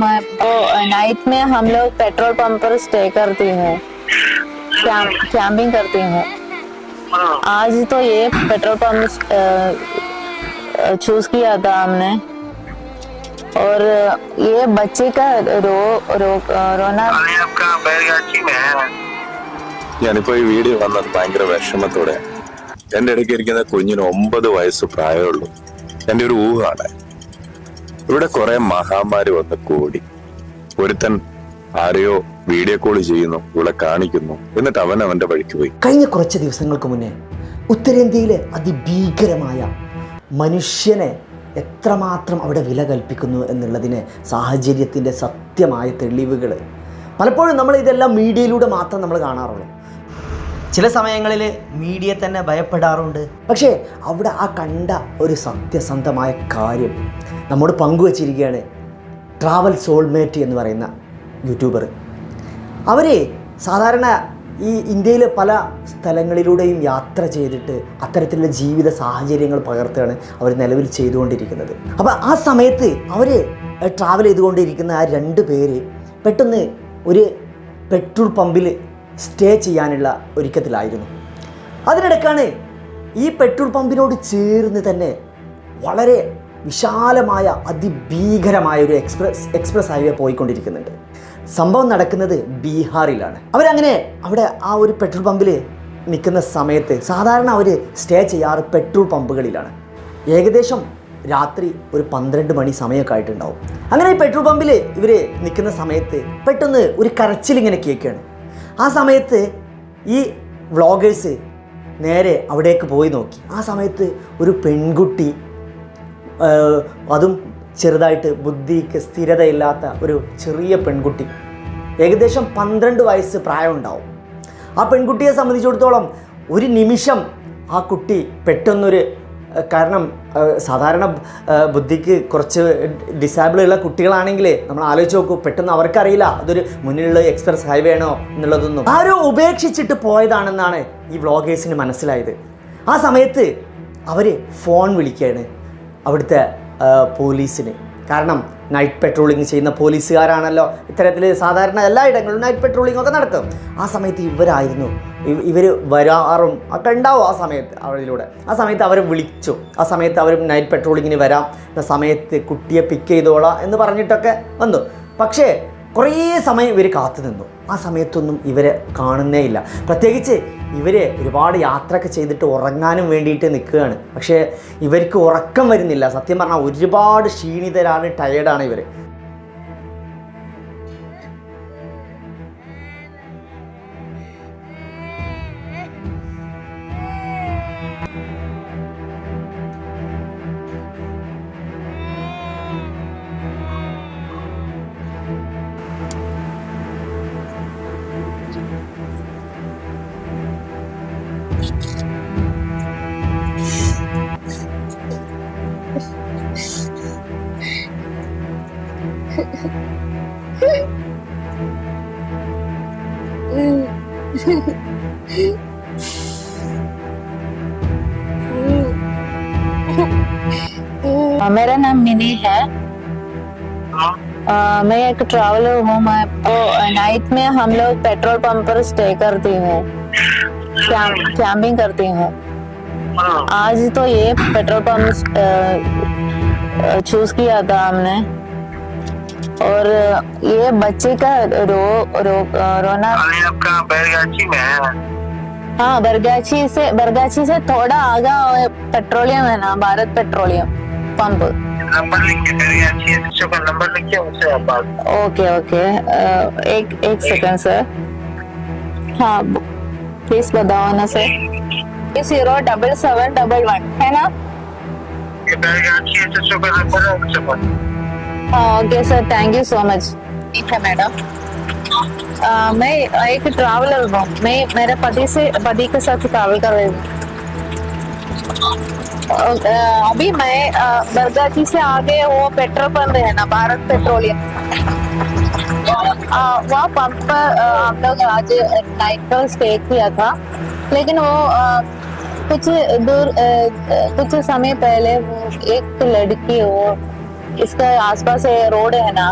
मैं तो नाइट में हम लोग पेट्रोल पंप पर स्टे करती हूँ कैम, कैंपिंग करती हूँ आज तो ये पेट्रोल पंप चूज किया था हमने और ये बच्चे का रो रो रोना अभी आपका बैरगाछी में है ഞാനിപ്പോ ഈ വീഡിയോ വന്നത് ഭയങ്കര വിഷമത്തോടെ എന്റെ ഇടയ്ക്ക് ഇരിക്കുന്ന കുഞ്ഞിന് ഒമ്പത് വയസ്സ് പ്രായമുള്ളൂ എന്റെ ഒരു ഊഹാണ് ഇവിടെ കുറെ മഹാമാരി വന്ന് കൂടി. ഒരുത്തൻ ആരെയോ വീഡിയോ കോൾ ചെയ്യുന്നു ഇവിടെ കാണിക്കുന്നു. എന്നിട്ട് അവൻ അവന്റെ വഴിക്ക് പോയി. കഴിഞ്ഞ കുറച്ച് ദിവസങ്ങൾക്ക് മുന്നേ ഉത്തരേന്ത്യയിലെ അതിഭീകരമായ മനുഷ്യനെ എത്രമാത്രം അവിടെ വില കൽപ്പിക്കുന്നു എന്നുള്ളതിന് സാഹചര്യത്തിന്റെ സത്യമായ തെളിവുകൾ. പലപ്പോഴും നമ്മൾ ഇതെല്ലാം മീഡിയയിലൂടെ മാത്രം നമ്മൾ കാണാറുള്ളൂ. ചില സമയങ്ങളിൽ മീഡിയ തന്നെ ഭയപ്പെടാറുണ്ട്. പക്ഷേ അവിടെ ആ കണ്ട ഒരു സത്യസന്ധമായ കാര്യം നമ്മോട് പങ്കുവച്ചിരിക്കുകയാണ് ട്രാവൽ സോൾമേറ്റ് എന്ന് പറയുന്ന യൂട്യൂബർ. അവർ സാധാരണ ഈ ഇന്ത്യയിലെ പല സ്ഥലങ്ങളിലൂടെയും യാത്ര ചെയ്തിട്ട് അത്തരത്തിലുള്ള ജീവിത സാഹചര്യങ്ങൾ പകർത്തുകയാണ് അവർ നിലവിൽ ചെയ്തുകൊണ്ടിരിക്കുന്നത്. അപ്പോൾ ആ സമയത്ത് അവർ ട്രാവൽ ചെയ്തുകൊണ്ടിരിക്കുന്ന ആ രണ്ട് പേര് പെട്ടെന്ന് ഒരു പെട്രോൾ പമ്പിൽ സ്റ്റേ ചെയ്യാനുള്ള ഒരുക്കത്തിലായിരുന്നു. അതിനിടക്കാണ് ഈ പെട്രോൾ പമ്പിനോട് ചേർന്ന് തന്നെ വളരെ വിശാലമായ അതിഭീകരമായ ഒരു എക്സ്പ്രസ് എക്സ്പ്രസ് ഹൈവേ പോയിക്കൊണ്ടിരിക്കുന്നുണ്ട്. സംഭവം നടക്കുന്നത് ബീഹാറിലാണ്. അവരങ്ങനെ അവിടെ ആ ഒരു പെട്രോൾ പമ്പിൽ നിൽക്കുന്ന സമയത്ത് സാധാരണ അവർ സ്റ്റേ ചെയ്യാറ് പെട്രോൾ പമ്പുകളിലാണ്. ഏകദേശം രാത്രി ഒരു പന്ത്രണ്ട് മണി സമയമൊക്കെ ആയിട്ടുണ്ടാവും. അങ്ങനെ ഈ പെട്രോൾ പമ്പിൽ ഇവർ നിൽക്കുന്ന സമയത്ത് പെട്ടെന്ന് ഒരു കരച്ചിലിങ്ങനെ കേൾക്കുകയാണ്. ആ സമയത്ത് ഈ വ്ളോഗേഴ്സ് നേരെ അവിടേക്ക് പോയി നോക്കി. ആ സമയത്ത് ഒരു പെൺകുട്ടി അതും ചെറുതായിട്ട് ബുദ്ധിക്ക് സ്ഥിരതയില്ലാത്ത ഒരു ചെറിയ പെൺകുട്ടി. ഏകദേശം പന്ത്രണ്ട് വയസ്സ് പ്രായമുണ്ടാവും. ആ പെൺകുട്ടിയെ സംബന്ധിച്ചിടത്തോളം ഒരു നിമിഷം ആ കുട്ടി പെട്ടെന്നൊരു കാരണം സാധാരണ ബുദ്ധിക്ക് കുറച്ച് ഡിസേബിൾ ഉള്ള കുട്ടികളാണെങ്കിൽ നമ്മൾ ആലോചിച്ച് നോക്കൂ പെട്ടെന്ന് അവർക്കറിയില്ല അതൊരു മുന്നിലുള്ള എക്സ്പ്രസ് ഹൈവേ ആണോ എന്നുള്ളതൊന്നും. ആരോ ഉപേക്ഷിച്ചിട്ട് പോയതാണെന്നാണ് ഈ വ്ളോഗേഴ്സിന് മനസ്സിലായത്. ആ സമയത്ത് അവർ ഫോൺ വിളിക്കുകയാണ്. അവിടുത്തെ പോലീസിന്. കാരണം നൈറ്റ് പെട്രോളിങ് ചെയ്യുന്ന പോലീസുകാരാണല്ലോ. ഇത്തരത്തിൽ സാധാരണ എല്ലായിടങ്ങളിലും നൈറ്റ് പെട്രോളിംഗ് ഒക്കെ നടക്കും ആ സമയത്ത് ഇവരായിരുന്നു. ഇവർ വരാറും ഒക്കെ ഉണ്ടാവും ആ സമയത്ത് അവരിലൂടെ. ആ സമയത്ത് അവർ വിളിച്ചു. ആ സമയത്ത് അവർ നൈറ്റ് പെട്രോളിങ്ങിന് വരാം. സമയത്ത് കുട്ടിയെ പിക്ക് ചെയ്തോളാം എന്ന് പറഞ്ഞിട്ടൊക്കെ വന്നു. പക്ഷേ കുറേ സമയം ഇവർ കാത്തു നിന്നു. ആ സമയത്തൊന്നും ഇവരെ കാണുന്നേ ഇല്ല. പ്രത്യേകിച്ച് ഇവർ ഒരുപാട് യാത്രയൊക്കെ ചെയ്തിട്ട് ഉറങ്ങാനും വേണ്ടിയിട്ട് നിൽക്കുകയാണ്. പക്ഷേ ഇവർക്ക് ഉറക്കം വരുന്നില്ല. സത്യം പറഞ്ഞാൽ ഒരുപാട് ക്ഷീണിതരാണ് ടയേർഡാണ് ഇവർ अ, मेरा नाम मिनी है। अ, मैं एक ट्रैवलर हूँ मैं तो नाइट में हम लोग पेट्रोल पंप पर स्टे करती हूँ। कैंपिंग करती हूँ। आज तो ये पेट्रोल पंप चूज़ किया था हमने। और ये बच्चे का रो रो रोना आपका में है। हाँ बरगाछी से बरगाछी से थोड़ा आगा पेट्रोलियम है ना भारत पेट्रोलियम पंप नंबर लिख के लिखिए बैरगाछी एसएचओ का नंबर लिखिए उससे आप बात ओके ओके एक एक सेकंड सर हाँ प्लीज़ बताओ ना sir zero double seven double one है ना ये का है हाँ okay sir thank you so much ठीक है मैडम अ, मैं एक ट्रैवलर हूँ. मैं मेरे पति से पति के साथ ट्रैवल कर रही हूँ. अभी मैं बरगाछी से आगे वो पेट्रोल पंप है ना, भारत पेट्रोलियम। वहाँ पंप पर हम लोग आज नाइट पर स्टे किया था। लेकिन वो कुछ दूर कुछ समय पहले एक लड़की, वो इसके आसपास रोड है ना,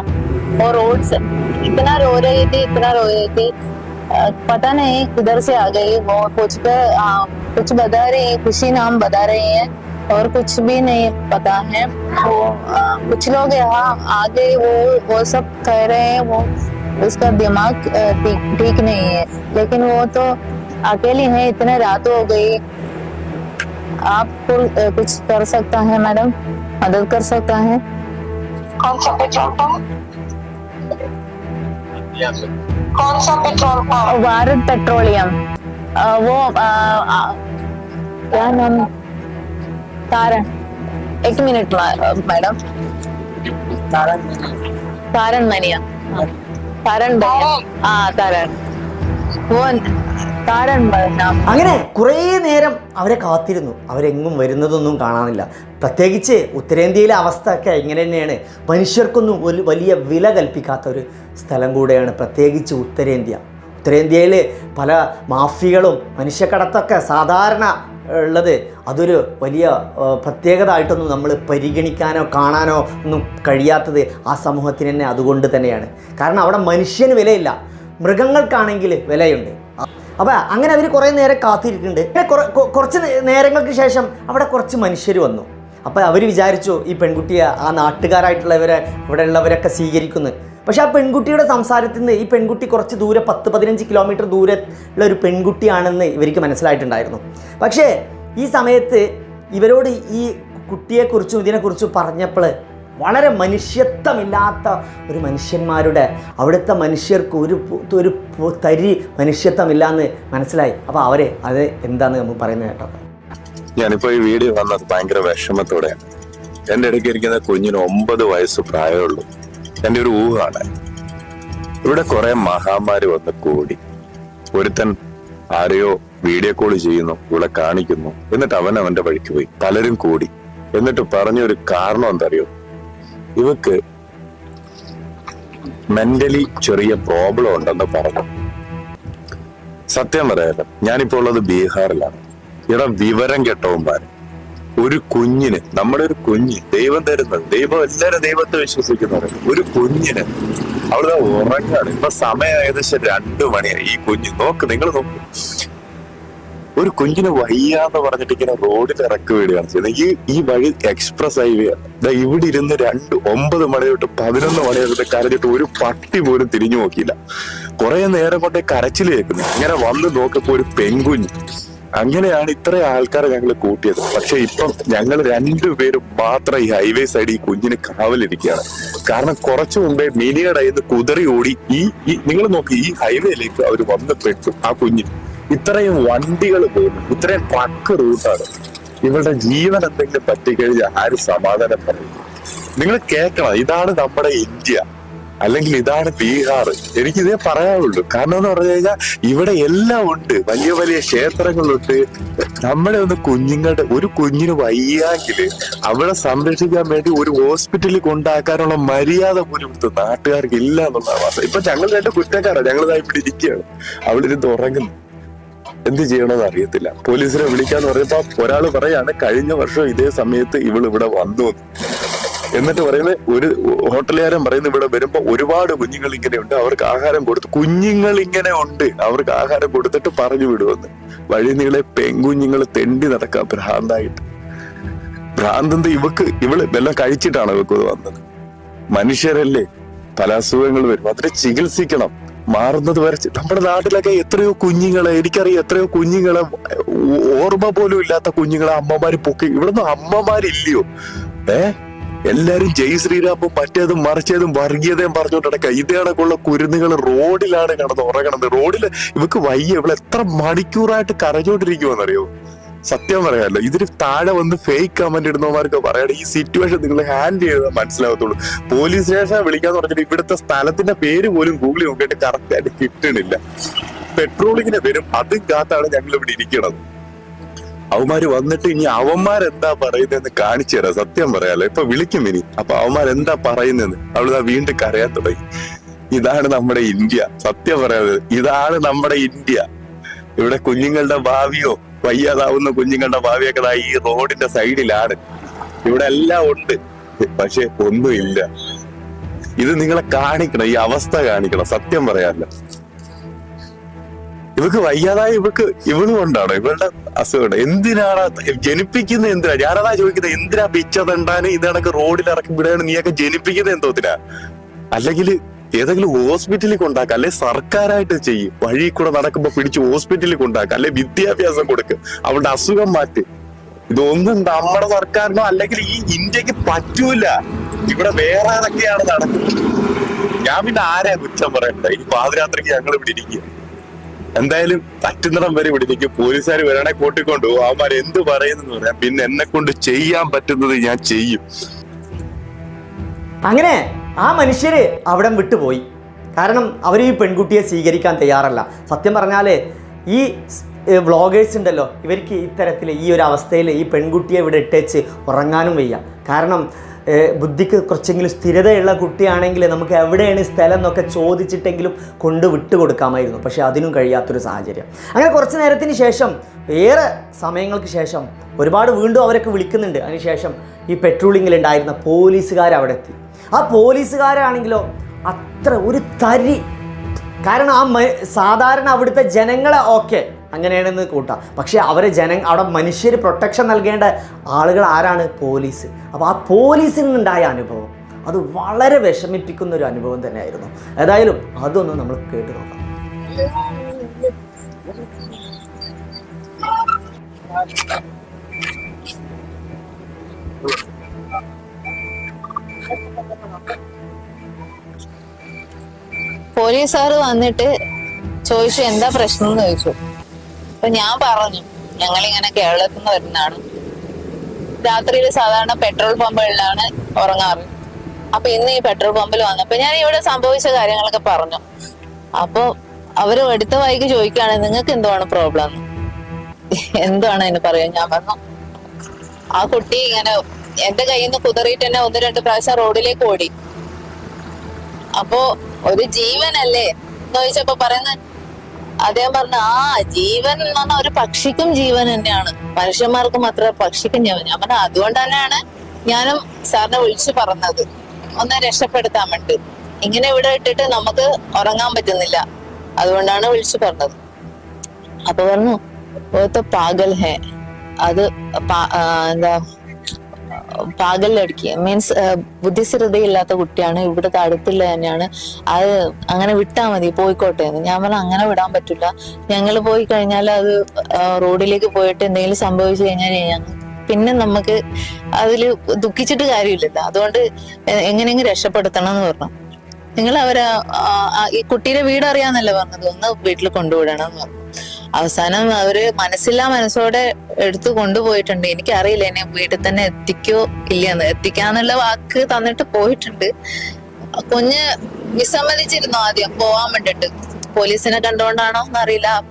वो रोड से इतना रो रही थी, इतना रो रही थी। पता नहीं किधर से आ गई, वो कुछ पे कुछ बता रही है खुशी नाम बता रही है और कुछ भी नहीं पता है। वो आ, कुछ लोग यहाँ आगे वो वो सब कह रहे हैं वो उसका दिमाग ठीक ठीक नहीं है। लेकिन वो तो अकेली है इतने रात हो गई। आप कुछ कर सकता है मैडम? मदद कर सकता है? कौन सा पेट्रोल पंप? कौन सा पेट्रोल पंप? भारत पेट्रोलियम। अ, वो अ, अ, क्या नाम तारण एक मिनट मा- मैडम तारण मनिया तारण भैया हाँ तारण वो तारण नाम അങ്ങനെ കുറേ നേരം അവരെ കാത്തിരുന്നു അവരെങ്ങും വരുന്നതൊന്നും കാണാനില്ല പ്രത്യേകിച്ച് ഉത്തരേന്ത്യയിലെ അവസ്ഥ ഒക്കെ ഇങ്ങനെ തന്നെയാണ് മനുഷ്യർക്കൊന്നും ഒരു വലിയ വില കൽപ്പിക്കാത്ത ഒരു സ്ഥലം കൂടെയാണ് പ്രത്യേകിച്ച് ഉത്തരേന്ത്യ ഉത്തരേന്ത്യയിൽ പല മാഫികളും മനുഷ്യക്കടത്തൊക്കെ സാധാരണ ഉള്ളത്. അതൊരു വലിയ പ്രത്യേകത ആയിട്ടൊന്നും നമ്മൾ പരിഗണിക്കാനോ കാണാനോ ഒന്നും കഴിയാത്തത് ആ സമൂഹത്തിന് തന്നെ അതുകൊണ്ട് തന്നെയാണ്. കാരണം അവിടെ മനുഷ്യന് വിലയില്ല. മൃഗങ്ങൾക്കാണെങ്കിൽ വിലയുണ്ട്. അപ്പോൾ അങ്ങനെ അവർ കുറേ നേരം കാത്തിരിക്കുന്നുണ്ട്. പിന്നെ കുറച്ച് നേരങ്ങൾക്ക് ശേഷം അവിടെ കുറച്ച് മനുഷ്യർ വന്നു. അപ്പോൾ അവർ വിചാരിച്ചു ഈ പെൺകുട്ടിയെ ആ നാട്ടുകാരായിട്ടുള്ളവരെ ഇവിടെ ഉള്ളവരൊക്കെ സ്വീകരിക്കുന്നു. പക്ഷേ ആ പെൺകുട്ടിയുടെ സംസാരത്തിൽ നിന്ന് ഈ പെൺകുട്ടി കുറച്ച് ദൂരെ പത്ത് പതിനഞ്ച് കിലോമീറ്റർ ദൂരെ ഉള്ള ഒരു പെൺകുട്ടിയാണെന്ന് ഇവർക്ക് മനസ്സിലായിട്ടുണ്ടായിരുന്നു. പക്ഷേ ഈ സമയത്ത് ഇവരോട് ഈ കുട്ടിയെക്കുറിച്ചും ഇതിനെക്കുറിച്ചും പറഞ്ഞപ്പോൾ വളരെ മനുഷ്യത്വമില്ലാത്ത ഒരു മനുഷ്യന്മാരുടെ അവിടുത്തെ മനുഷ്യർക്ക് ഒരു ഒരു തരി തരി മനുഷ്യത്വമില്ലാന്ന് മനസ്സിലായി. അപ്പോൾ അവരെ അത് എന്താന്ന് നമ്മൾ പറയുന്നത് കേട്ടോ. ഞാനിപ്പോ ഈ വീഡിയോ വന്നത് ഭയങ്കര വിഷമത്തോടെയാണ്. എന്റെ ഇടയ്ക്ക് ഇരിക്കുന്ന കുഞ്ഞിന് ഒമ്പത് വയസ്സ് പ്രായമുള്ളൂ എന്റെ ഒരു ഊഹാണ്. ഇവിടെ കുറെ മഹാമാരി വന്ന് കൂടി. ഒരുത്തൻ ആരെയോ വീഡിയോ കോൾ ചെയ്യുന്നു ഇവിടെ കാണിക്കുന്നു. എന്നിട്ട് അവൻ അവന്റെ വഴിക്ക് പോയി. പലരും കൂടി. എന്നിട്ട് പറഞ്ഞ ഒരു കാരണം എന്തറിയോ? ഇവക്ക് മെന്റലി ചെറിയ പ്രോബ്ലം ഉണ്ടെന്ന് പറഞ്ഞു. സത്യം പറയാലോ ഞാനിപ്പോ ഉള്ളത് ബീഹാറിലാണ്. ഇവിടെ വിവരം കെട്ടവന്മാര്. ഒരു കുഞ്ഞിന് നമ്മുടെ ഒരു കുഞ്ഞ് ദൈവം തരുന്നത് ദൈവം എല്ലാരും ദൈവത്തെ വിശ്വസിക്കുന്നവരാണ് ഒരു കുഞ്ഞിന്. അവിടെ ഉറങ്ങാണ്. ഇപ്പൊ സമയം ഏകദേശം രണ്ടു മണിയാണ് ഈ കുഞ്ഞ് നോക്ക് നിങ്ങൾ നോക്ക്. ഒരു കുഞ്ഞിന് വയ്യാന്ന് പറഞ്ഞിട്ട് ഇങ്ങനെ റോഡിൽ ഇറക്കി വിടുകയാണ് ചെയ്യുന്നത്. ഈ ഈ വഴി എക്സ്പ്രസ് ഹൈവേ ദാ ഇവിടെ ഇരുന്ന് രണ്ട് ഒമ്പത് മണി തൊട്ട് പതിനൊന്ന് മണി തൊട്ട് കരഞ്ഞിട്ട് ഒരു പട്ടി പോലും തിരിഞ്ഞു നോക്കിയില്ല. കുറെ നേരം കൊണ്ടേ കരച്ചിൽ കേൾക്കുന്നു ഇങ്ങനെ വന്ന് നോക്കിയപ്പോ ഒരു പെൺകുഞ്ഞ് അങ്ങനെയാണ് ഇത്ര ആൾക്കാരെ ഞങ്ങൾ കൂട്ടിയത്. പക്ഷെ ഇപ്പം ഞങ്ങൾ രണ്ടുപേരും മാത്രം ഈ ഹൈവേ സൈഡിൽ ഈ കുഞ്ഞിന് കാവലിരിക്കുകയാണ്. കാരണം കുറച്ചു മുമ്പേ മിനിയുടെ കയ്യിൽ നിന്ന് കുതിറി ഓടി ഈ നിങ്ങൾ നോക്കി ഈ ഹൈവേയിലേക്ക് അവർ വന്ന് പെട്ടു ആ കുഞ്ഞിന്. ഇത്രയും വണ്ടികൾ പോകുന്നു ഇത്രയും ട്രക്ക് റൂട്ടാണ്. ഇവരുടെ ജീവൻ എന്തെങ്കിലും പറ്റിക്കഴിഞ്ഞാൽ ആര് സമാധാനം പറയും നിങ്ങൾ കേൾക്കണം ഇതാണ് നമ്മുടെ ഇന്ത്യ. അല്ലെങ്കിൽ ഇതാണ് ബീഹാർ. എനിക്കിതേ പറയാനുള്ളൂ. കാരണം എന്ന് പറഞ്ഞു കഴിഞ്ഞാൽ ഇവിടെ എല്ലാം ഉണ്ട്. വലിയ വലിയ ക്ഷേത്രങ്ങളുണ്ട്. നമ്മുടെ ഒന്ന് കുഞ്ഞുങ്ങളുടെ ഒരു കുഞ്ഞിന് വയ്യാങ്കിൽ അവളെ സംരക്ഷിക്കാൻ വേണ്ടി ഒരു ഹോസ്പിറ്റലിൽ കൊണ്ടാക്കാനുള്ള മര്യാദ പോലും ഇവിടുത്തെ നാട്ടുകാർക്ക് ഇല്ല എന്നുള്ളതാണ് വാസ്തവം. ഇപ്പൊ ഞങ്ങൾ രണ്ട് കുറ്റക്കാരാണ് ഞങ്ങളിതായി ഇവിടെ ഇരിക്കുകയാണ്. അവളിരുന്ന് ഉറങ്ങുന്നു എന്ത് ചെയ്യണമെന്ന് അറിയത്തില്ല. പോലീസിനെ വിളിക്കാന്ന് പറഞ്ഞപ്പോ ഒരാൾ പറയാണ് കഴിഞ്ഞ വർഷം ഇതേ സമയത്ത് ഇവൾ ഇവിടെ വന്നു. എന്നിട്ട് പറയുന്നത് ഒരു ഹോട്ടലുകാരൻ പറയുന്നത് ഇവിടെ വരുമ്പോ ഒരുപാട് കുഞ്ഞുങ്ങൾ ഇങ്ങനെ ഉണ്ട് അവർക്ക് ആഹാരം കൊടുത്തു കുഞ്ഞുങ്ങൾ ഇങ്ങനെ ഉണ്ട് അവർക്ക് ആഹാരം കൊടുത്തിട്ട് പറഞ്ഞു വിടുമെന്ന്. വഴി നീളെ പെൺകുഞ്ഞുങ്ങൾ തെണ്ടി നടക്കാം ഭ്രാന്തായിട്ട്. ഭ്രാന്തന്ത് ഇവക്ക് ഇവൾ എല്ലാം കഴിച്ചിട്ടാണ് ഇവക്ക് വന്നത്. മനുഷ്യരല്ലേ പല അസുഖങ്ങൾ വരും. അതിനെ ചികിത്സിക്കണം. മാറുന്നത് വരെ നമ്മുടെ നാട്ടിലൊക്കെ എത്രയോ കുഞ്ഞുങ്ങളെ എനിക്കറിയാം എത്രയോ കുഞ്ഞുങ്ങളെ ഓർമ്മ പോലും ഇല്ലാത്ത കുഞ്ഞുങ്ങളെ അമ്മമാര് പൊക്കി ഇവിടുന്ന് അമ്മമാരില്ലയോ? ഏ? എല്ലാരും ജയ് ശ്രീരാമും മറ്റേതും മറിച്ചതും വർഗീയതയും പറഞ്ഞുകൊണ്ട് നടക്കുക ഇതേടക്കുള്ള കുരുന്നുകൾ റോഡിലാണ് കിടന്ന് ഉറങ്ങണത്. റോഡിൽ ഇവക്ക് വയ്യ. ഇവൾ എത്ര മണിക്കൂറായിട്ട് കരഞ്ഞോണ്ടിരിക്കുമെന്നറിയോ സത്യം പറയാമല്ലോ ഇതിന് താഴെ വന്ന് ഫേക്ക് കമന്റ് ഇടുന്നവന്മാർക്ക് പറയണം ഈ സിറ്റുവേഷൻ നിങ്ങൾ ഹാൻഡിൽ ചെയ്താൽ മനസ്സിലാവത്തുള്ളൂ. പോലീസ് സ്റ്റേഷൻ വിളിക്കാന്ന് പറഞ്ഞിട്ട് ഇവിടുത്തെ സ്ഥലത്തിന്റെ പേര് പോലും ഗൂഗിളിൽ നോക്കിയിട്ട് കറക്റ്റ് ആയിട്ട് കിട്ടണില്ല. പെട്രോളിങ്ങിനെ വരും. അതും കാത്താണ് ഞങ്ങൾ ഇവിടെ ഇരിക്കണത്. അവന്മാര് വന്നിട്ട് ഇനി അവന്മാരെന്താ പറയുന്നതെന്ന് കാണിച്ചു തരാം. സത്യം പറയാലോ. ഇപ്പൊ വിളിക്കും ഇനി. അപ്പൊ അവന്മാരെന്താ പറയുന്നതെന്ന്. അവളിതാ വീണ്ടും കരയാൻ തുടങ്ങി. ഇതാണ് നമ്മുടെ ഇന്ത്യ. സത്യം പറയാതെ ഇതാണ് നമ്മുടെ ഇന്ത്യ. ഇവിടെ കുഞ്ഞുങ്ങളുടെ ഭാവിയോ വയ്യാതാവുന്ന കുഞ്ഞുങ്ങളുടെ ഭാവിയൊക്കെ ഈ റോഡിന്റെ സൈഡിലാണ്. ഇവിടെ എല്ലാം ഉണ്ട്. പക്ഷെ ഒന്നുമില്ല. ഇത് നിങ്ങളെ കാണിക്കണം. ഈ അവസ്ഥ കാണിക്കണം. സത്യം പറയാല്ല ഇവക്ക് വയ്യാതായ ഇവക്ക് ഇവൾ കൊണ്ടാണോ. ഇവളുടെ അസുഖം. എന്തിനാണ് ജനിപ്പിക്കുന്നത് എന്തിനാ? ഞാനതാ ചോദിക്കുന്നത് എന്തിനാ പിച്ചതണ്ടാന് ഇതണക്ക് റോഡിൽ ഇറക്കി വിടുകയാണ്? നീയൊക്കെ ജനിപ്പിക്കുന്നത് എന്തോത്തിനാ അല്ലെങ്കിൽ ഏതെങ്കിലും ഹോസ്പിറ്റലിൽ കൊണ്ടാക്കുക അല്ലെ സർക്കാരായിട്ട് ചെയ്യും. വഴി കൂടെ നടക്കുമ്പോ പിടിച്ച് ഹോസ്പിറ്റലിൽ കൊണ്ടാക്കുക അല്ലെ വിദ്യാഭ്യാസം കൊടുക്കും. അവളുടെ അസുഖം മാറ്റി. ഇതൊന്നും നമ്മുടെ സർക്കാരിനോ അല്ലെങ്കിൽ ഈ ഇന്ത്യയ്ക്ക് പറ്റൂല. ഇവിടെ വേറെ ഏതൊക്കെയാണ് നടക്കുന്നത്? ഞാൻ പിന്നെ ആരെയാ കുറ്റം പറയണ്ട. ഈ പാതിരാത്രിക്ക് ഞങ്ങൾ ഇവിടെ ഇരിക്കുക. എന്തായാലും പറ്റുന്നിടം വരെ ഇവിടെ ഇരിക്കും പോലീസുകാർ വരണേ കൂട്ടിക്കൊണ്ടു അവന്മാർ എന്ത് പറയുന്നെന്ന് പറയാം. പിന്നെ എന്നെ കൊണ്ട് ചെയ്യാൻ പറ്റുന്നത് ഞാൻ ചെയ്യും. അങ്ങനെ ആ മനുഷ്യര് അവിടം വിട്ടുപോയി കാരണം അവർ ഈ പെൺകുട്ടിയെ സ്വീകരിക്കാൻ തയ്യാറല്ല. സത്യം പറഞ്ഞാൽ ഈ വ്ളോഗേഴ്സ് ഉണ്ടല്ലോ ഇവർക്ക് ഇത്തരത്തിൽ ഈ ഒരു അവസ്ഥയിൽ ഈ പെൺകുട്ടിയെ ഇവിടെ ഇട്ടേച്ച് ഉറങ്ങാനും വയ്യ. കാരണം ബുദ്ധിക്ക് കുറച്ചെങ്കിലും സ്ഥിരതയുള്ള കുട്ടിയാണെങ്കിൽ നമുക്ക് എവിടെയാണ് സ്ഥലം എന്നൊക്കെ ചോദിച്ചിട്ടെങ്കിലും കൊണ്ട് വിട്ടുകൊടുക്കാമായിരുന്നു പക്ഷേ അതിനും കഴിയാത്തൊരു സാഹചര്യം. അങ്ങനെ കുറച്ച് നേരത്തിന് ശേഷം ഏറെ സമയങ്ങൾക്ക് ശേഷം ഒരുപാട് വീണ്ടും അവരൊക്കെ വിളിക്കുന്നുണ്ട്. അതിനുശേഷം ഈ പെട്രോളിങ്ങിലുണ്ടായിരുന്ന പോലീസുകാർ അവിടെ എത്തി. ആ പോലീസുകാരാണെങ്കിലോ അത്ര ഒരു തരി. കാരണം ആ സാധാരണ അവിടുത്തെ ജനങ്ങളെ ഓക്കെ അങ്ങനെയാണെന്ന് കൂട്ടാം. പക്ഷേ അവരെ ജന അവിടെ മനുഷ്യർ പ്രൊട്ടക്ഷൻ നൽകേണ്ട ആളുകൾ ആരാണ്? പോലീസ്. അപ്പോൾ ആ പോലീസിൽ നിന്നുണ്ടായ അനുഭവം അത് വളരെ വിഷമിപ്പിക്കുന്ന ഒരു അനുഭവം തന്നെയായിരുന്നു. ഏതായാലും അതൊന്ന് നമ്മൾ കേട്ട് നോക്കാം. പോലീസുകാർ വന്നിട്ട് ചോദിച്ചു എന്താ പ്രശ്നം? എന്ന് ചോദിച്ചു. അപ്പൊ ഞാൻ പറഞ്ഞു ഞങ്ങളിങ്ങനെ കേരളത്തിൽ നിന്ന് വരുന്നതാണ്. രാത്രിയിൽ സാധാരണ പെട്രോൾ പമ്പുകളിലാണ് ഉറങ്ങാറ്. അപ്പൊ ഇന്ന് ഈ പെട്രോൾ പമ്പിൽ വന്നപ്പോ ഞാൻ ഇവിടെ സംഭവിച്ച കാര്യങ്ങളൊക്കെ പറഞ്ഞു. അപ്പൊ അവർ എടുത്ത വൈകി ചോദിക്കുകയാണ് നിങ്ങൾക്ക് എന്തുവാണ് പ്രോബ്ലം എന്താണ് അതിന് പറയാൻ ഞാൻ പറഞ്ഞു ആ കുട്ടി ഇങ്ങനെ എന്റെ കയ്യിൽ നിന്ന് കുതറിയിട്ട് തന്നെ ഒന്ന് രണ്ട് പ്രാവശ്യം റോഡിലേക്ക് ഓടി. അപ്പോ ഒരു ജീവനല്ലേ? എന്ന് ചോദിച്ചപ്പോ പറയുന്നത് അദ്ദേഹം പറഞ്ഞ ആ ജീവൻ എന്ന് പറഞ്ഞാൽ ഒരു പക്ഷിക്കും ജീവൻ തന്നെയാണ്. മനുഷ്യന്മാർക്ക് മാത്രമേ പക്ഷിക്കും ജീവൻ ഞാൻ പറഞ്ഞ അതുകൊണ്ട് തന്നെയാണ് ഞാനും സാറിനെ വിളിച്ചു പറഞ്ഞത്. ഒന്ന് രക്ഷപ്പെടുത്താൻ വേണ്ടി. ഇങ്ങനെ ഇവിടെ ഇട്ടിട്ട് നമുക്ക് ഉറങ്ങാൻ പറ്റുന്നില്ല. അതുകൊണ്ടാണ് വിളിച്ചു പറഞ്ഞത്. അപ്പൊ പറഞ്ഞു പാഗൽ ഹേ. അത് എന്താ പാഗൽ ലടുക്കി മീൻസ് ബുദ്ധിസ്ഥിരതയില്ലാത്ത കുട്ടിയാണ് ഇവിടുത്തെ അടുത്തുള്ള തന്നെയാണ്. അത് അങ്ങനെ വിട്ടാ മതി പോയിക്കോട്ടെ എന്ന്. ഞാൻ പറഞ്ഞു അങ്ങനെ വിടാൻ പറ്റില്ല ഞങ്ങൾ പോയി കഴിഞ്ഞാൽ അത് റോഡിലേക്ക് പോയിട്ട് എന്തെങ്കിലും സംഭവിച്ചു കഴിഞ്ഞാൽ ഞങ്ങൾ പിന്നെ നമുക്ക് അതിൽ ദുഃഖിച്ചിട്ട് കാര്യമില്ലല്ലോ. അതുകൊണ്ട് എങ്ങനെയെങ്കിലും രക്ഷപ്പെടുത്തണം എന്ന് പറഞ്ഞു. നിങ്ങൾ അവരെ ഈ കുട്ടിയുടെ വീട് അറിയാന്നല്ലേ പറഞ്ഞത്? ഒന്ന് വീട്ടിൽ കൊണ്ടുവിടണം എന്ന് പറഞ്ഞു. അവസാനം അവർ മനസ്സില്ലാ മനസ്സോടെ എടുത്തു കൊണ്ടുപോയിട്ടുണ്ട്. എനിക്കറിയില്ല എന്നെ വീട്ടിൽ തന്നെ എത്തിക്കോ ഇല്ലയെന്ന്. എത്തിക്കാന്നുള്ള വാക്ക് തന്നിട്ട് പോയിട്ടുണ്ട്. കുഞ്ഞ് വിസമ്മതിച്ചിരുന്നു ആദ്യം. പോവാൻ വേണ്ടിട്ട്. പോലീസിനെ കണ്ടോണ്ടാണോ എന്നറിയില്ല.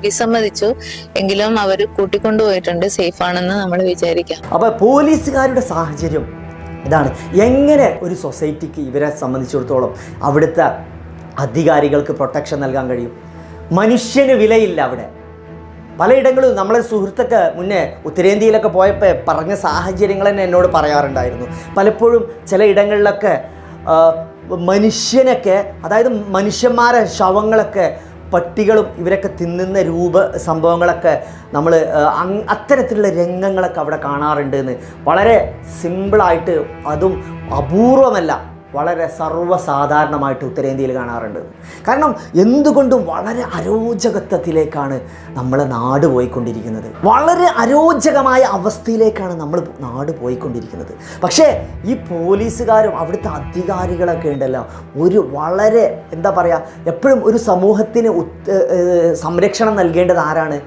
വിസമ്മതിച്ചു. എങ്കിലും അവർ കൂട്ടിക്കൊണ്ടുപോയിട്ടുണ്ട്. സേഫ് ആണെന്ന് നമ്മൾ വിചാരിക്കാം. അപ്പൊ പോലീസുകാരുടെ സാഹചര്യം ഇതാണ്. എങ്ങനെ ഒരു സൊസൈറ്റിക്ക് ഇവരെ സംബന്ധിച്ചിടത്തോളം അവിടുത്തെ അധികാരികൾക്ക് പ്രൊട്ടക്ഷൻ നൽകാൻ കഴിയും? മനുഷ്യന് വിലയില്ല അവിടെ. പലയിടങ്ങളും നമ്മളെ സുഹൃത്തൊക്കെ മുന്നേ ഉത്തരേന്ത്യയിലൊക്കെ പോയപ്പോൾ പറഞ്ഞ സാഹചര്യങ്ങൾ തന്നെ എന്നോട് പറയാറുണ്ടായിരുന്നു. പലപ്പോഴും ചില ഇടങ്ങളിലൊക്കെ മനുഷ്യനൊക്കെ അതായത് മനുഷ്യന്മാരെ ശവങ്ങളൊക്കെ പട്ടികളും ഇവരൊക്കെ തിന്നുന്ന രൂപ സംഭവങ്ങളൊക്കെ നമ്മൾ അത്തരത്തിലുള്ള രംഗങ്ങളൊക്കെ അവിടെ കാണാറുണ്ട് എന്ന്. വളരെ സിമ്പിളായിട്ട് അതും അപൂർവമല്ല. വളരെ സർവസാധാരണമായിട്ട് ഉത്തരേന്ത്യയിൽ കാണാറുണ്ട്. കാരണം എന്തുകൊണ്ടും വളരെ അരോചകത്വത്തിലേക്കാണ് നമ്മളെ നാട് പോയിക്കൊണ്ടിരിക്കുന്നത്. വളരെ അരോചകമായ അവസ്ഥയിലേക്കാണ് നമ്മൾ നാട് പോയിക്കൊണ്ടിരിക്കുന്നത്. പക്ഷേ ഈ പോലീസുകാരും അവിടുത്തെ അധികാരികളൊക്കെ ഉണ്ടല്ലോ ഒരു വളരെ എന്താ പറയുക എപ്പോഴും ഒരു സമൂഹത്തിന് സംരക്ഷണം നൽകേണ്ടത് ആരാണ്?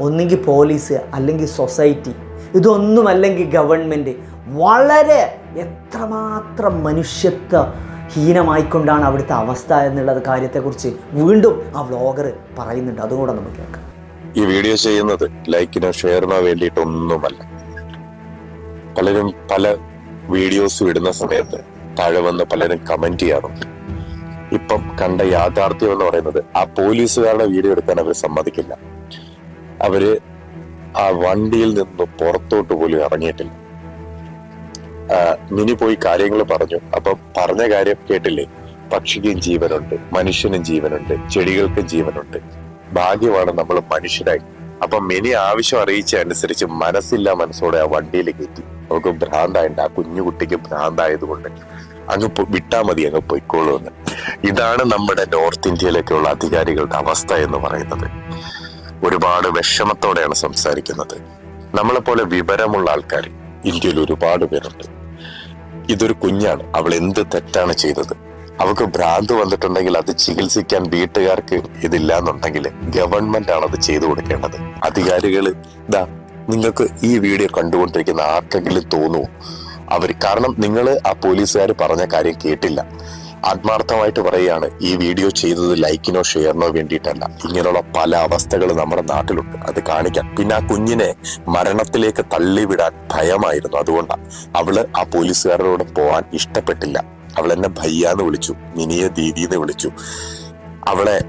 ഒന്നുകിൽ പോലീസ് അല്ലെങ്കിൽ സൊസൈറ്റി. ഇതൊന്നുമല്ലെങ്കിൽ ഗവൺമെന്റ് വളരെ എത്രമാത്രം മനുഷ്യത്വ ഹീനമായിക്കൊണ്ടാണ് അവിടുത്തെ അവസ്ഥ എന്നുള്ള കാര്യത്തെക്കുറിച്ച് വീണ്ടും ആ വ്ലോഗർ പറയുന്നുണ്ട്. അതുകൂടെ നമുക്ക് കേൾക്കാം. ഈ വീഡിയോ ചെയ്യുന്നത് ലൈക്കിനോ ഷെയറിനോ വേണ്ടിയിട്ടൊന്നുമല്ല. പലരും പല വീഡിയോസ് ഇടുന്ന സമയത്ത് താഴെ വന്ന് പലരും കമന്റ് ചെയ്യാറുണ്ട്. ഇപ്പം കണ്ട യാഥാർത്ഥ്യം എന്ന് പറയുന്നത് ആ പോലീസുകാരുടെ വീഡിയോ എടുക്കാൻ അവർ സമ്മതിക്കില്ല. അവർ ആ വണ്ടിയിൽ നിന്ന് പുറത്തോട്ട് പോലും ഇറങ്ങിയിട്ടില്ല. മിനി പോയി കാര്യങ്ങൾ പറഞ്ഞു. അപ്പൊ പറഞ്ഞ കാര്യം കേട്ടില്ലേ? പക്ഷിക്കും ജീവനുണ്ട് മനുഷ്യനും ജീവനുണ്ട് ചെടികൾക്കും ജീവനുണ്ട്. ഭാഗ്യമാണ് നമ്മൾ മനുഷ്യരായി. അപ്പൊ മിനി ആവശ്യം അറിയിച്ച അനുസരിച്ച് മനസ്സില്ല മനസ്സോടെ ആ വണ്ടിയിൽ കയറ്റി. നമുക്ക് ഭ്രാന്തായിട്ട് ആ കുഞ്ഞുകുട്ടിക്ക് ഭ്രാന്തായതുകൊണ്ട് അങ്ങ് വിട്ടാ മതി അങ്ങ് പൊയ്ക്കോളൂന്ന് ഇതാണ് നമ്മുടെ നോർത്ത് ഇന്ത്യയിലേക്കുള്ള അധികാരികളുടെ അവസ്ഥ എന്ന് പറയുന്നത്. ഒരുപാട് വിഷമത്തോടെയാണ് സംസാരിക്കുന്നത്. നമ്മളെപ്പോലെ വിവരമുള്ള ആൾക്കാർ ഇന്ത്യയിൽ ഒരുപാട് പേരുണ്ട്. ഇതൊരു കുഞ്ഞാണ്. അവൾ എന്ത് തെറ്റാണ് ചെയ്തത്? അവൾക്ക് ഭ്രാന്ത് വന്നിട്ടുണ്ടെങ്കിൽ അത് ചികിത്സിക്കാൻ വീട്ടുകാർക്ക് ഇതില്ല എന്നുണ്ടെങ്കിൽ ഗവൺമെന്റ് ആണ് അത് ചെയ്തു കൊടുക്കേണ്ടത്. അധികാരികൾ ഇതാ നിങ്ങൾക്ക് ഈ വീഡിയോ കണ്ടുകൊണ്ടിരിക്കുന്ന ആർക്കെങ്കിലും തോന്നുമോ അവർ കാരണം നിങ്ങൾ ആ പോലീസുകാർ പറഞ്ഞ കാര്യം കേട്ടില്ല. ആത്മാർത്ഥമായിട്ട് പറയുകയാണ് ഈ വീഡിയോ ചെയ്തത് ലൈക്കിനോ ഷെയറിനോ വേണ്ടിയിട്ടല്ല. ഇങ്ങനെയുള്ള പല അവസ്ഥകൾ നമ്മുടെ നാട്ടിലുണ്ട്. അത് കാണിക്കാം. പിന്നെ ആ കുഞ്ഞിനെ മരണത്തിലേക്ക് തള്ളിവിടാൻ ഭയമായിരുന്നു. അതുകൊണ്ടാണ് അവൾ ആ പോലീസുകാരോട് പോവാൻ ഇഷ്ടപ്പെട്ടില്ല. അവൾ എന്നെ ഭയ്യാന്ന് വിളിച്ചു. മിനിയെ ദീദിന്ന് വിളിച്ചു. അവളെ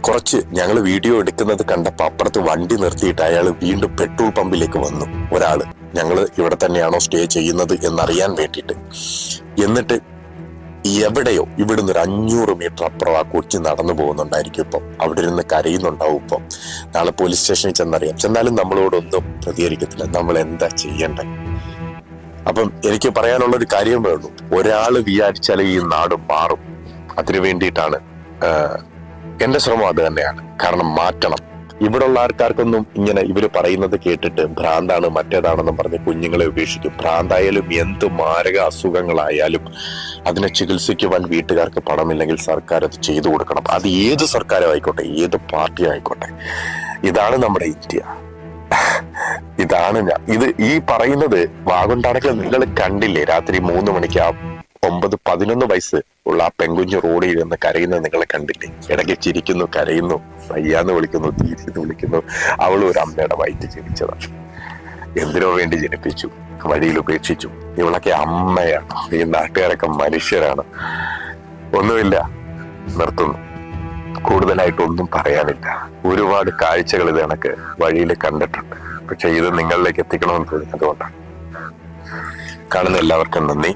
കുറച്ച് ഞങ്ങൾ വീഡിയോ എടുക്കുന്നത് കണ്ടപ്പോൾ അപ്പുറത്ത് വണ്ടി നിർത്തിയിട്ട് അയാൾ വീണ്ടും പെട്രോൾ പമ്പിലേക്ക് വന്നു. ഒരാൾ ഞങ്ങൾ ഇവിടെ തന്നെയാണോ സ്റ്റേ ചെയ്യുന്നത് എന്നറിയാൻ വേണ്ടിയിട്ട്. എന്നിട്ട് എവിടെയോ ഇവിടുന്ന് ഒരു അഞ്ഞൂറ് മീറ്റർ അപ്പുറം ആ കൊച്ചി നടന്നു പോകുന്നുണ്ടായിരിക്കും ഇപ്പം. അവിടെ ഇരുന്ന് കരയുന്നുണ്ടാവും ഇപ്പം. നാളെ പോലീസ് സ്റ്റേഷനിൽ ചെന്നറിയാം. ചെന്നാലും നമ്മളോടൊന്നും പ്രതികരിക്കത്തില്ല. നമ്മൾ എന്താ ചെയ്യണ്ടേ? അപ്പം എനിക്ക് പറയാനുള്ള ഒരു കാര്യം വേണു. ഒരാൾ വിചാരിച്ചാൽ ഈ നാട് മാറും. അതിനു വേണ്ടിയിട്ടാണ് എന്റെ ശ്രമം അത് തന്നെയാണ്. കാരണം മാറ്റണം. ഇവിടെയുള്ള ആൾക്കാർക്കൊന്നും ഇങ്ങനെ ഇവർ പറയുന്നത് കേട്ടിട്ട് ഭ്രാന്താണ് മറ്റേതാണെന്നും പറഞ്ഞ് കുഞ്ഞുങ്ങളെ ഉപേക്ഷിക്കും. ഭ്രാന്തായാലും എന്ത് മാരക അസുഖങ്ങളായാലും അതിനെ ചികിത്സിക്കുവാൻ വീട്ടുകാർക്ക് പണമില്ലെങ്കിൽ സർക്കാർ അത് ചെയ്തു കൊടുക്കണം. അത് ഏത് സർക്കാരും ആയിക്കോട്ടെ ഏത് പാർട്ടി ആയിക്കോട്ടെ ഇതാണ് നമ്മുടെ ഇന്ത്യ. ഇതാണ് ഞാൻ. ഇത് ഈ പറയുന്നത് വാഗുണ്ടാണെങ്കിൽ നിങ്ങൾ കണ്ടില്ലേ? രാത്രി മൂന്ന് മണിക്ക് ആ ഒമ്പത് പതിനൊന്ന് വയസ്സ് ഉള്ള ആ പെങ്കുഞ്ഞ് റോഡിൽ ഇരുന്ന് കരയുന്നത് നിങ്ങളെ കണ്ടില്ലേ? ഇടയ്ക്ക് ചിരിക്കുന്നു കരയുന്നു വയ്യാന്ന് വിളിക്കുന്നു തീരിന്ന് വിളിക്കുന്നു. അവൾ ഒരു അമ്മയുടെ വയറ്റ് ജനിച്ചതാണ് എന്തിനോ വേണ്ടി ജനിപ്പിച്ചു വഴിയിൽ ഉപേക്ഷിച്ചു. ഇവളൊക്കെ അമ്മയാണ് ഈ നാട്ടുകാരൊക്കെ മനുഷ്യരാണ്. ഒന്നുമില്ല നിർത്തുന്നു. കൂടുതലായിട്ട് ഒന്നും പറയാനില്ല. ഒരുപാട് കാഴ്ചകൾ ഇത് കണക്ക് വഴിയിൽ കണ്ടിട്ടുണ്ട്. പക്ഷെ ഇത് നിങ്ങളിലേക്ക് എത്തിക്കണമെന്ന് തോന്നിയതുകൊണ്ടാണ് കാണുന്ന എല്ലാവർക്കും നന്ദി.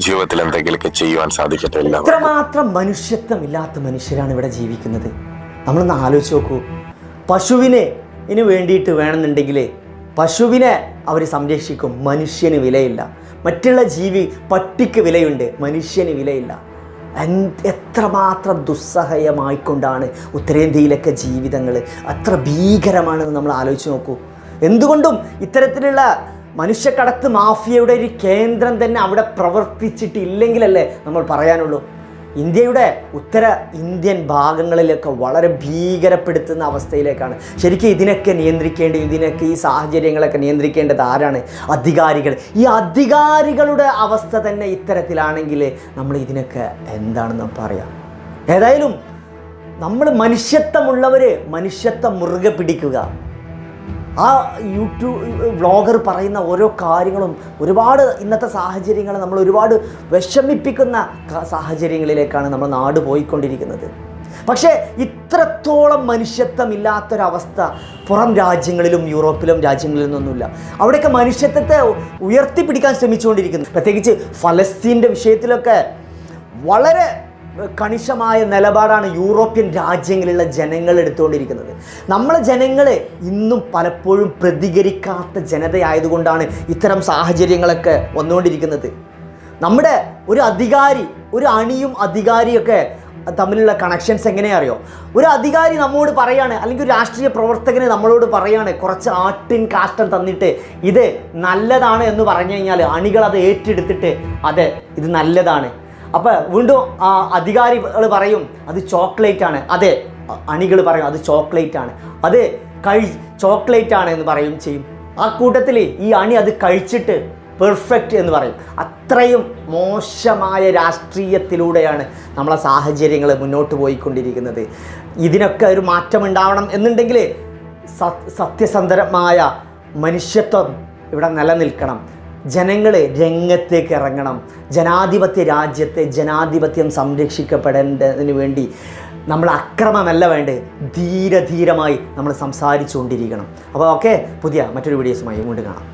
ജീവിതത്തിൽ എന്തെങ്കിലുമൊക്കെ ചെയ്യുവാൻ സാധിക്കട്ടെ എല്ലാവർക്കും ഇത്രമാത്രം മനുഷ്യത്വമില്ലാത്ത മനുഷ്യരാണ് ഇവിടെ ജീവിക്കുന്നത്. നമ്മളൊന്ന് ആലോചിച്ച് നോക്കൂ. പശുവിനെ ഇനി വേണ്ടിയിട്ട് വേണമെന്നുണ്ടെങ്കിൽ പശുവിനെ അവർ സംരക്ഷിക്കും. മനുഷ്യന് വിലയില്ല. മറ്റുള്ള ജീവി പട്ടിക്ക് വിലയുണ്ട്. മനുഷ്യന് വിലയില്ല. എത്രമാത്രം ദുസ്സഹയമായിക്കൊണ്ടാണ് ഉത്തരേന്ത്യയിലൊക്കെ ജീവിതങ്ങൾ അത്ര ഭീകരമാണെന്ന് നമ്മൾ ആലോചിച്ച് നോക്കൂ. എന്തുകൊണ്ടും ഇത്തരത്തിലുള്ള മനുഷ്യക്കടത്ത് മാഫിയയുടെ ഒരു കേന്ദ്രം തന്നെ അവിടെ പ്രവർത്തിച്ചിട്ടില്ലെങ്കിലല്ലേ നമ്മൾ പറയാനുള്ളൂ. ഇന്ത്യയുടെ ഉത്തര ഇന്ത്യൻ ഭാഗങ്ങളിലൊക്കെ വളരെ ഭീകരപ്പെടുത്തുന്ന അവസ്ഥയിലേക്കാണ്. ശരിക്കും ഇതിനൊക്കെ നിയന്ത്രിക്കേണ്ടി ഇതിനൊക്കെ ഈ സാഹചര്യങ്ങളൊക്കെ നിയന്ത്രിക്കേണ്ടത് ആരാണ്? അധികാരികൾ. ഈ അധികാരികളുടെ അവസ്ഥ തന്നെ ഇത്തരത്തിലാണെങ്കിൽ നമ്മൾ ഇതിനൊക്കെ എന്താണെന്ന് പറയാം. ഏതായാലും നമ്മൾ മനുഷ്യത്വമുള്ളവർ മനുഷ്യത്വം മുറുകെ പിടിക്കുക. ആ യൂട്യൂബ് വ്ളോഗർ പറയുന്ന ഓരോ കാര്യങ്ങളും ഒരുപാട് ഇന്നത്തെ സാഹചര്യങ്ങൾ നമ്മൾ ഒരുപാട് വിഷമിപ്പിക്കുന്ന സാഹചര്യങ്ങളിലേക്കാണ് നമ്മൾ നാട് പോയിക്കൊണ്ടിരിക്കുന്നത്. പക്ഷേ ഇത്രത്തോളം മനുഷ്യത്വം ഇല്ലാത്തൊരവസ്ഥ പുറം രാജ്യങ്ങളിലും യൂറോപ്പിലും രാജ്യങ്ങളിലും ഒന്നുമില്ല അവിടെയൊക്കെ മനുഷ്യത്വത്തെ ഉയർത്തിപ്പിടിക്കാൻ ശ്രമിച്ചുകൊണ്ടിരിക്കുന്നു. പ്രത്യേകിച്ച് ഫലസ്തീന്റെ വിഷയത്തിലൊക്കെ വളരെ കണിശമായ നിലപാടാണ് യൂറോപ്യൻ രാജ്യങ്ങളിലുള്ള ജനങ്ങൾ എടുത്തുകൊണ്ടിരിക്കുന്നത്. നമ്മളെ ജനങ്ങളെ ഇന്നും പലപ്പോഴും പ്രതികരിക്കാത്ത ജനതയായതുകൊണ്ടാണ് ഇത്തരം സാഹചര്യങ്ങളൊക്കെ വന്നുകൊണ്ടിരിക്കുന്നത്. നമ്മുടെ ഒരു അധികാരി ഒരു അണിയും അധികാരിയൊക്കെ തമ്മിലുള്ള കണക്ഷൻസ് എങ്ങനെയാ അറിയോ? ഒരു അധികാരി നമ്മോട് പറയാണ് അല്ലെങ്കിൽ ഒരു രാഷ്ട്രീയ പ്രവർത്തകന് നമ്മളോട് പറയാണ് കുറച്ച് ആട്ടിൻ കാഷ്ടം തന്നിട്ട് ഇത് നല്ലതാണ് എന്ന് പറഞ്ഞു കഴിഞ്ഞാൽ അണികൾ അത് ഏറ്റെടുത്തിട്ട് അതെ ഇത് നല്ലതാണ്. അപ്പോൾ വീണ്ടും അധികാരികൾ പറയും അത് ചോക്ലേറ്റ് ആണ്. അതെ അണികൾ പറയും അത് ചോക്ലേറ്റ് ആണ്. അത് കഴി ചോക്ലേറ്റ് ആണ് എന്ന് പറയും ചെയ്യും. ആ കൂട്ടത്തിൽ ഈ അണി അത് കഴിച്ചിട്ട് പെർഫെക്റ്റ് എന്ന് പറയും. അത്രയും മോശമായ രാഷ്ട്രീയത്തിലൂടെയാണ് നമ്മളെ സാഹചര്യങ്ങൾ മുന്നോട്ട് പോയിക്കൊണ്ടിരിക്കുന്നത്. ഇതിനൊക്കെ ഒരു മാറ്റം ഉണ്ടാവണം എന്നുണ്ടെങ്കിൽ സത് സത്യസന്ധരമായ മനുഷ്യത്വം ഇവിടെ നിലനിൽക്കണം. ജനങ്ങൾ രംഗത്തേക്ക് ഇറങ്ങണം. ജനാധിപത്യ രാജ്യത്തെ ജനാധിപത്യം സംരക്ഷിക്കപ്പെടേണ്ടതിന് വേണ്ടി നമ്മൾ അക്രമമല്ല വേണ്ടത് ധീരധീരമായി നമ്മൾ സംസാരിച്ചുകൊണ്ടിരിക്കണം. അപ്പോൾ ഓക്കെ പുതിയ മറ്റൊരു വീഡിയോസുമായി വീണ്ടും കാണാം.